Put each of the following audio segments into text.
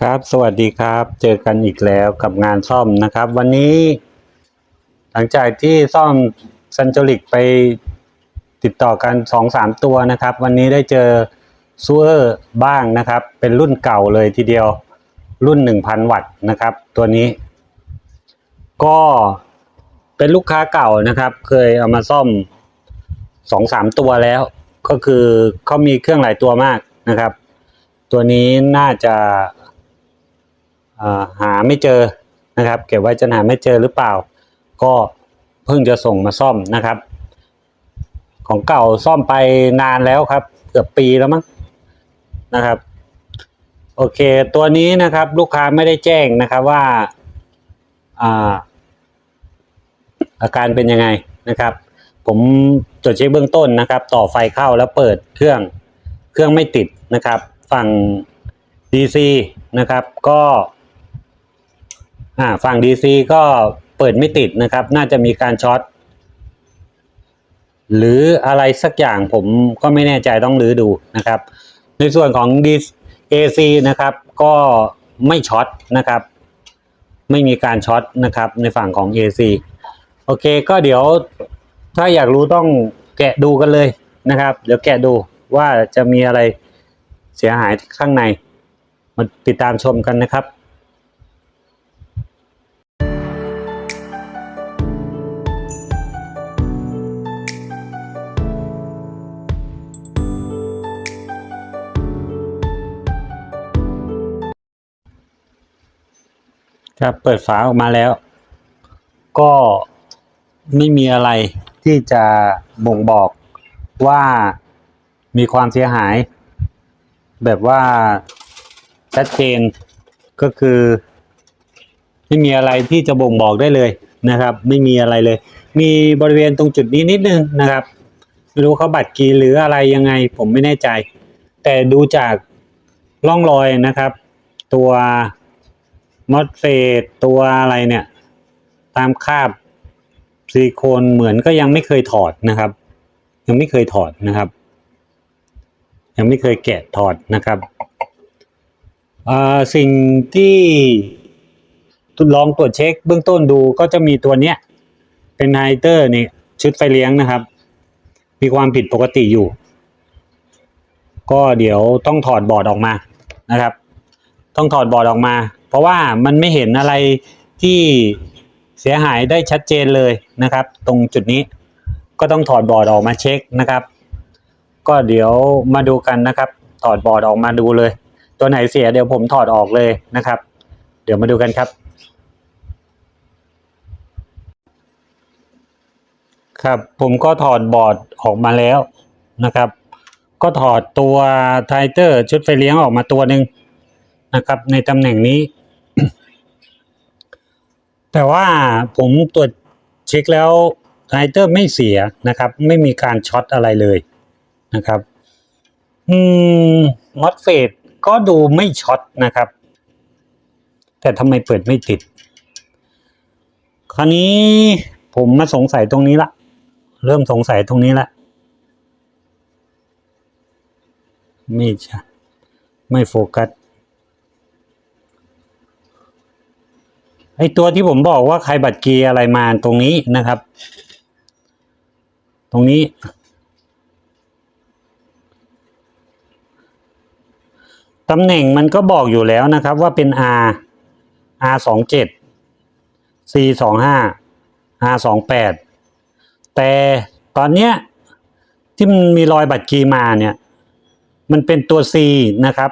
ครับ สวัสดีครับ เจอกันอีกแล้วกับงานซ่อมนะครับ วันนี้ หลังจากที่ซ่อมซันโจลิกไปติดต่อกันสองสามตัวนะครับ วันนี้ได้เจอซูเออร์บ้างนะครับ เป็นรุ่นเก่าเลยทีเดียว รุ่น 1,000 วัตต์นะครับ ตัวนี้ ก็เป็นลูกค้าเก่านะครับ เคยเอามาซ่อมสองสามตัวแล้ว ก็คือเขามีเครื่องหลายตัวมากนะครับ ตัวนี้น่าจะ หาไม่เจอนะครับ เก็บไว้จะหาไม่เจอหรือเปล่า ก็เพิ่งจะส่งมาซ่อมนะครับ ของเก่าซ่อมไปนานแล้วครับ เกือบปีแล้วมั้งนะครับ โอเค ตัวนี้นะครับ ลูกค้าไม่ได้แจ้งนะครับว่าอาอาการเป็นยังไงนะครับ ผมตรวจเช็คเบื้องต้นนะครับ ต่อไฟเข้าแล้วเปิดเครื่องเครื่องไม่ติดนะครับ ฝั่ง DC นะครับ ก็ อ่าฝั่ง DC ก็เปิดไม่ติดนะครับ น่าจะมีการช็อตหรืออะไรสักอย่างผมก็ไม่แน่ใจต้องรื้อดูนะครับ ในส่วนของ DC AC นะครับ ก็ไม่ช็อตนะครับ ไม่มีการช็อตนะครับ ในฝั่งของ AC โอเคก็เดี๋ยวถ้าอยากรู้ต้องแกะดูกันเลยนะครับ เดี๋ยวแกะดูว่าจะมีอะไรเสียหายข้างในมาติดตามชมกันนะครับ ครับเปิดฝาออกมาแล้ว ก็ไม่มีอะไรที่จะบ่งบอกว่ามีความเสียหาย แบบว่าชัดเจนก็คือ ไม่มีอะไรที่จะบ่งบอกได้เลยนะครับ ไม่มีอะไรเลย มีบริเวณตรงจุดนี้นิดนึงนะครับไม่รู้เขาบัตรกีหรืออะไรยังไง ผมไม่แน่ใจ แต่ดูจากร่องรอยนะครับ ตัว มอสเฟตตัวอะไรเนี่ย ตามคาบซิลิโคนเหมือนก็ยังไม่เคยถอดนะครับ ยังไม่เคยถอดนะครับ ยังไม่เคยแกะถอดนะครับสิ่งที่ทดลองตรวจเช็คเบื้องต้นดูก็จะมีตัวเนี้ย เป็นไฮเตอร์นี่ชุดไฟเลี้ยงนะครับ มีความผิดปกติอยู่ ก็เดี๋ยวต้องถอดบอร์ดออกมานะครับ ต้องถอดบอร์ดออกมา ราะว่ามันไม่เห็นอะไรที่เสียหายได้ชัดเจนเลยนะครับ ตรงจุดนี้ก็ต้องถอดบอร์ดออกมาเช็คนะครับ ก็เดี๋ยวมาดูกันนะครับ ถอดบอร์ดออกมาดูเลย ตัวไหนเสียเดี๋ยวผมถอดออกเลยนะครับ เดี๋ยวมาดูกันครับ ครับผมก็ถอดบอร์ดออกมาแล้วนะครับ ก็ถอดตัวไทเตอร์ชุดไฟเลี้ยงออกมาตัวหนึ่งนะครับในตำแหน่งนี้ แต่ว่าผมตรวจเช็คแล้วไทเตอร์ไม่เสียนะครับ ไม่มีการช็อตอะไรเลยนะครับ อืมมอสเฟตก็ดูไม่ช็อตนะครับ แต่ทำไมเปิดไม่ติด คราวนี้ผมมาสงสัยตรงนี้ละ เริ่มสงสัยตรงนี้ละไม่ใช่ไม่โฟกัส ไอตัวที่ผมบอกว่าใครบัตรเกียร์อะไรมาตรงนี้นะครับ ตรงนี้ ตำแหน่งมันก็บอกอยู่แล้วนะครับว่าเป็น R R สองเจ็ด C สองห้า R สองแปดแต่ตอนเนี้ยที่มันมีรอยบัตรกีมาเนี่ย มันเป็นตัว C นะครับ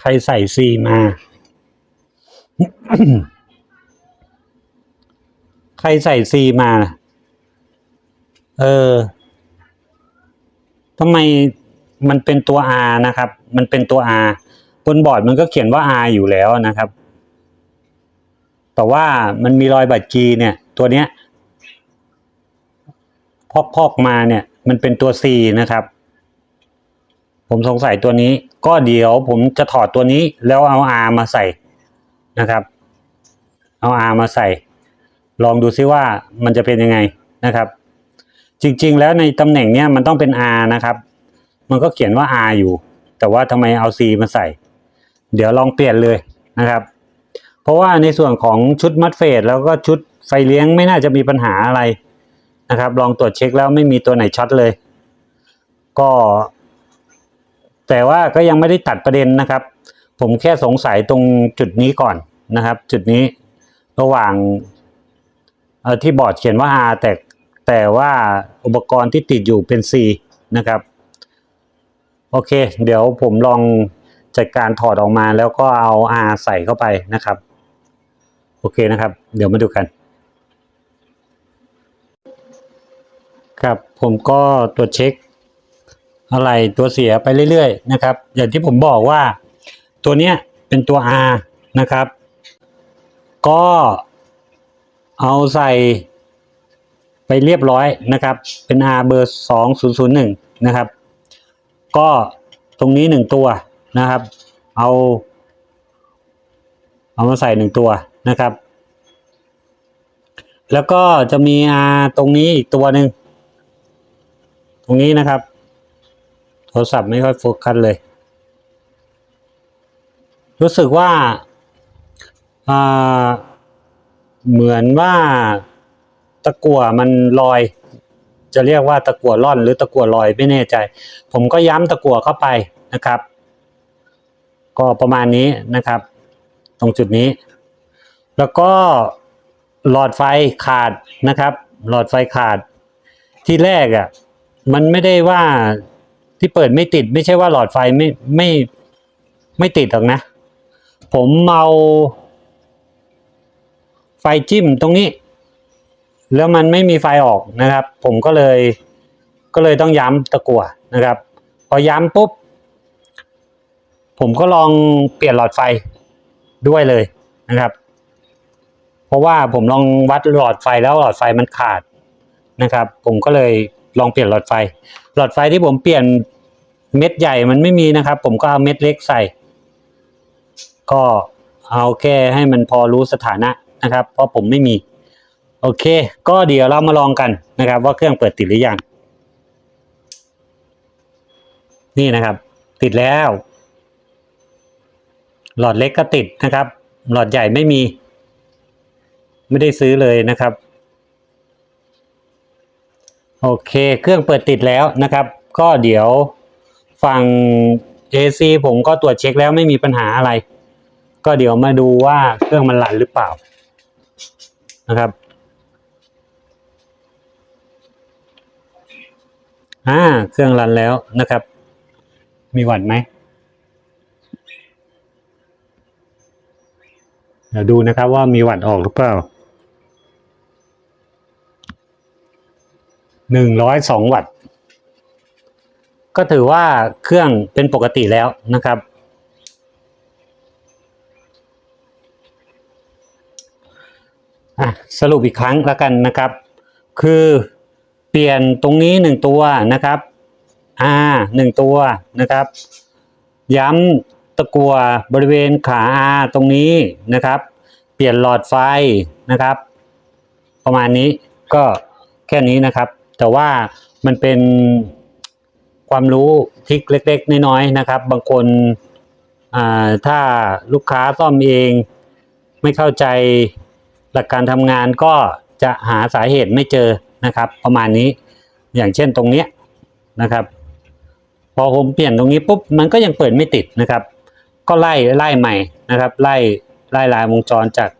ใครใส่ C มา ใครใส่ C มา เออทำไมมันเป็นตัว R นะครับ มันเป็นตัว R บนบอร์ดมันก็เขียนว่า R อยู่แล้วนะครับ แต่ว่ามันมีรอยบัตรกีเนี่ย ตัวเนี้ยพอกพอกมาเนี่ย มันเป็นตัว C นะครับ ผมสงสัยตัวนี้ ก็เดี๋ยวผมจะถอดตัวนี้แล้วเอา R มาใส่นะครับ เอา R มาใส่ ลองดูซิว่ามันจะเป็นยังไงนะครับ จริงๆ แล้วในตำแหน่งเนี้ยมันต้องเป็น R นะครับ มันก็เขียนว่า R อยู่ แต่ว่าทำไมเอา C มาใส่ เดี๋ยวลองเปลี่ยนเลยนะครับ เพราะว่าในส่วนของชุดมัดเฟสแล้วก็ชุดไฟเลี้ยงไม่น่าจะมีปัญหาอะไรนะครับ ลองตรวจเช็คแล้วไม่มีตัวไหนช็อตเลย ก็ แต่ว่าก็ยังไม่ได้ตัดประเด็นนะครับ ผมแค่สงสัยตรงจุดนี้ก่อนนะครับ จุดนี้ระหว่าง เออที่บอร์ดเขียนว่า R แต่แต่ว่าอุปกรณ์ที่ติดอยู่เป็น C นะครับ โอเค เดี๋ยวผมลองจัดการถอดออกมาแล้วก็เอา R ใส่เข้าไปนะครับ โอเคนะครับ เดี๋ยวมาดูกัน ครับผมก็ตรวจเช็คอะไรตัวเสียไปเรื่อยๆนะครับ อย่างที่ผมบอกว่าตัวเนี้ยเป็นตัว R นะครับ ก็ เอาใส่ไปเรียบร้อยนะครับ เป็น R เบอร์2001 นะครับ ก็ตรงนี้หนึ่งตัวนะครับ เอา เอามาใส่หนึ่งตัวนะครับ แล้วก็จะมี R ตรงนี้อีกตัวหนึ่งตรงนี้นะครับ โทรศัพท์ไม่ค่อยโฟกัสเลย รู้สึกว่าอ่า เหมือนว่าตะกั่วมันลอย จะเรียกว่าตะกั่วล่อน หรือตะกั่วลอยไม่แน่ใจ ผมก็ย้ำตะกั่วเข้าไปนะครับ ก็ประมาณนี้นะครับ ตรงจุดนี้ แล้วก็หลอดไฟขาดนะครับ หลอดไฟขาด ที่แรกอะมันไม่ได้ว่าที่เปิดไม่ติด ไม่ใช่ว่าหลอดไฟไม่ไม่ไม่ติดหรอกนะ ผมเอา ไฟจิ้มตรงนี้ แล้วมันไม่มีไฟออกนะครับ ผมก็เลยก็เลยต้องย้ำตะกั่วนะครับ พอย้ำปุ๊บ ผมก็ลองเปลี่ยนหลอดไฟด้วยเลยนะครับ เพราะว่าผมลองวัดหลอดไฟแล้วหลอดไฟมันขาดนะครับ ผมก็เลยลองเปลี่ยนหลอดไฟ หลอดไฟที่ผมเปลี่ยนเม็ดใหญ่มันไม่มีนะครับ ผมก็เอาเม็ดเล็กใส่ ก็เอาแค่ให้มันพอรู้สถานะ นะครับ เพราะผมไม่มี โอเค ก็เดี๋ยวเรามาลองกันนะครับ ว่าเครื่องเปิดติดหรือยัง นี่นะครับ ติดแล้ว หลอดเล็กก็ติดนะครับ หลอดใหญ่ไม่มี ไม่ได้ซื้อเลยนะครับ โอเค เครื่องเปิดติดแล้วนะครับ ก็เดี๋ยวฝั่ง AC ผมก็ตรวจเช็คแล้วไม่มีปัญหาอะไร ก็เดี๋ยวมาดูว่าเครื่องมันรันหรือเปล่า นะครับอ่าเครื่องรันแล้วนะครับ มีหวัดไหมเดี๋ยวดูนะครับว่ามีหวัดออกหรือเปล่าหนึ่งร้อยสองวัตต์ก็ถือว่าเครื่องเป็นปกติแล้วนะครับ อะสรุปอีกครั้งแล้วกันนะครับ คือเปลี่ยนตรงนี้หนึ่งตัวนะครับ R หนึ่งตัวนะครับ ย้ำตะกัวบริเวณขา R ตรงนี้นะครับ เปลี่ยนหลอดไฟนะครับ ประมาณนี้ก็แค่นี้นะครับ แต่ว่ามันเป็นความรู้ทิกเล็ก ๆ น้อยๆนะครับ บางคนถ้าลูกค้าซ่อมเองไม่เข้าใจ หลักการทำงานก็จะหาสาเหตุไม่เจอนะครับ ประมาณนี้อย่างเช่นตรงเนี้นะครับ พอผมเปลี่ยนตรงนี้ปุ๊บมันก็ยังเปิดไม่ติดนะครับ ก็ไล่ไล่ใหม่นะครับ ไล่ไล่ลายวงจรจาก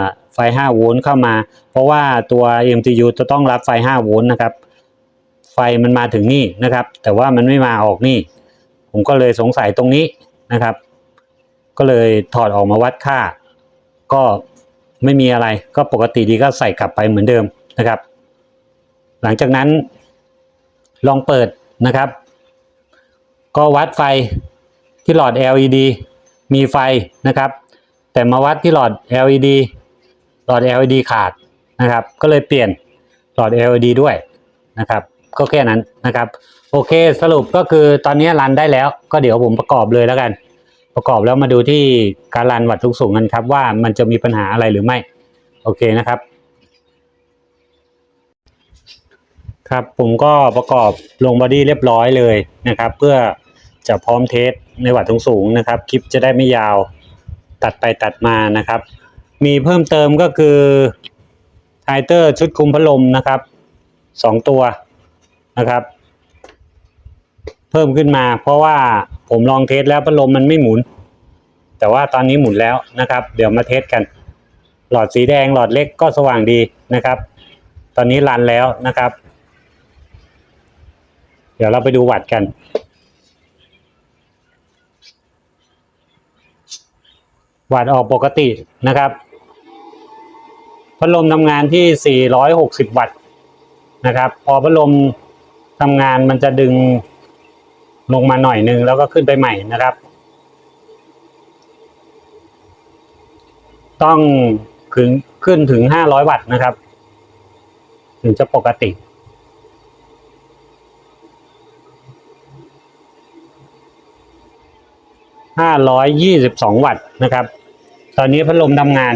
าไฟ 5 โวลต์เข้ามา เพราะว่าตัว MTU จะต้องรับไฟ 5 โวลต์นะครับ ไฟมันมาถึงนี่นะครับ แต่ว่ามันไม่มาออกนี่ ผมก็เลยสงสัยตรงนี้นะครับ ก็เลยถอดออกมาวัดค่า ก็ ไม่มีอะไรก็ปกติดีก็ใส่กลับไปเหมือนเดิมนะครับ หลังจากนั้นลองเปิดนะครับ ก็วัดไฟที่หลอด LED มีไฟนะครับ แต่มาวัดที่หลอด LED หลอด LED ขาดนะครับ ก็เลยเปลี่ยนหลอด LED ด้วยนะครับ ก็แค่นั้นนะครับ โอเคสรุปก็คือตอนนี้รันได้แล้ว ก็เดี๋ยวผมประกอบเลยแล้วกัน ประกอบแล้วมาดูที่การรันวัดทุกสูงกันครับ ว่ามันจะมีปัญหาอะไรหรือไม่ โอเคนะครับ ครับผมก็ประกอบลงบอดี้เรียบร้อยเลยนะครับ เพื่อจะพร้อมเทสในวัดสูงนะครับ คลิปจะได้ไม่ยาวตัดไปตัดมานะครับ มีเพิ่มเติมก็คือไฮเตอร์ชุดคุมพัดลมนะครับสองตัวนะครับ เพิ่มขึ้นมาเพราะว่า ผมลองเทสแล้วพัดลมมันไม่หมุน แต่ว่าตอนนี้หมุนแล้วนะครับ เดี๋ยวมาเทสกัน หลอดสีแดงหลอดเล็กก็สว่างดีนะครับ ตอนนี้รันแล้วนะครับ เดี๋ยวเราไปดูวัดกันวัดออกปกตินะครับพัดลมทำงานที่ 460 วัตต์นะครับ พอพัดลมทำงานมันจะดึง ลงมาหน่อยนึงแล้วก็ขึ้นไปใหม่นะครับ ต้องถึงขึ้นถึง500วัตต์นะครับ ถึงจะปกติ522วัตต์นะครับ ตอนนี้พัดลมทำงาน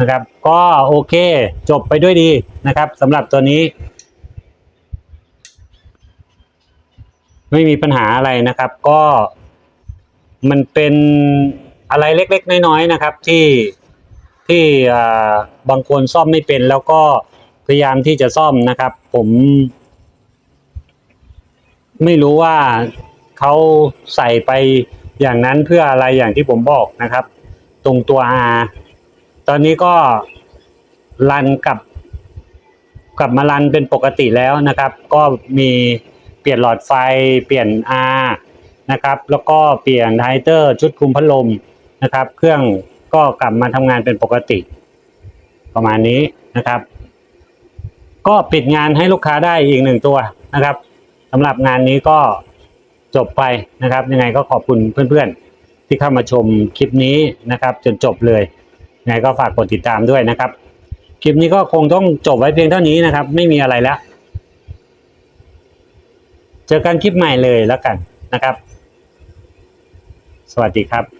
นะครับ ก็โอเคจบไปด้วยดีนะครับสำหรับตัวนี้ ไม่มีปัญหาอะไรนะครับ ก็มันเป็นอะไรเล็กๆ น้อยๆนะครับ ที่ที่บางคนซ่อมไม่เป็น แล้วก็พยายามที่จะซ่อมนะครับ ผม ไม่รู้ว่าเขาใส่ไปอย่างนั้นเพื่ออะไรอย่างที่ผมบอกนะครับ ตรงตัว R ตอนนี้ก็รันกลับกลับมารันเป็นปกติแล้วนะครับ ก็มี ลี่ยนหลอดไฟ เปลี่ยน R นะครับ แล้วก็เปลี่ยนไฮเตอร์ชุดคุมพัดลมนะครับ เครื่องก็กลับมาทำงานเป็นปกติ ประมาณนี้นะครับ ก็ปิดงานให้ลูกค้าได้อีกหนึ่งตัวนะครับสำหรับงานนี้ก็จบไปนะครับ ยังไงก็ขอบคุณเพื่อนๆ ที่เข้ามาชมคลิปนี้นะครับ จนจบเลยยังไงก็ฝากกดติดตามด้วยนะครับ คลิปนี้ก็คงต้องจบไว้เพียงเท่านี้นะครับ ไม่มีอะไรแล้ว เจอกันคลิปใหม่เลยแล้วกันนะครับ สวัสดีครับ